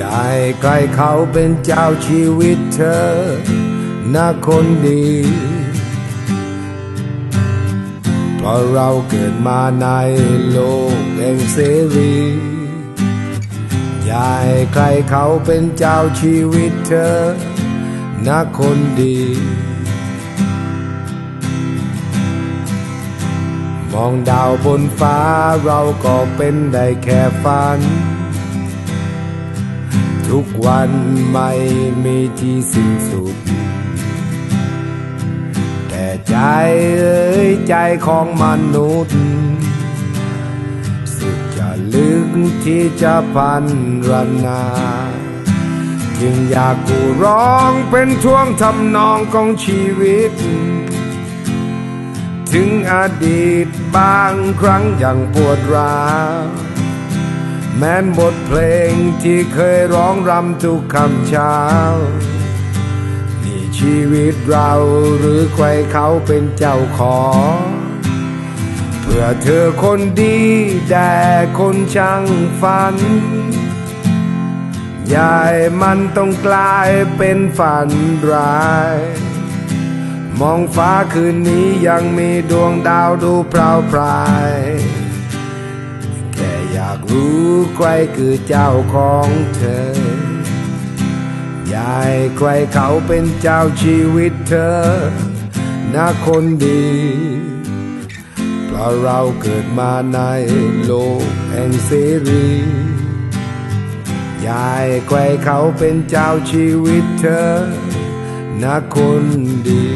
อย่าให้ใครเขาเป็นเจ้าชีวิตเธอนะคนดีเพราะเราเกิดมาในโลกแห่งเสรีอย่าให้ใครเขาเป็นเจ้าชีวิตเธอนะคนดี มองดาวบนฟ้าเราก็เป็นได้แค่ฝัน ทุกวันไม่มีที่สิ้นสุด แต่ใจเอ้ยใจของมนุษย์สุดจะลึกที่จะพันรนา จึงอยากกูร้องเป็นท่วงทำนองของชีวิต ถึงอดีตบางครั้งอย่างปวดร้าว แม้นบทเพลงที่เคยร้องรำทุกคำเช้า นี่ชีวิตเราหรือใครเขาเป็นเจ้าของ เพื่อเธอคนดีแด่คนช่างฝัน ยายมันต้องกลายเป็นฝันร้าย มองฟ้าคืนนี้ยังมีดวงดาวดูพราวพรายแค่ อยากรู้ใครคือเจ้าของเธอยายใครเขาเป็นเจ้าชีวิตเธอนะคนดี เพราะเราเกิดมาในโลกแห่งเสรียายใครเขาเป็นเจ้าชีวิตเธอนะคนดี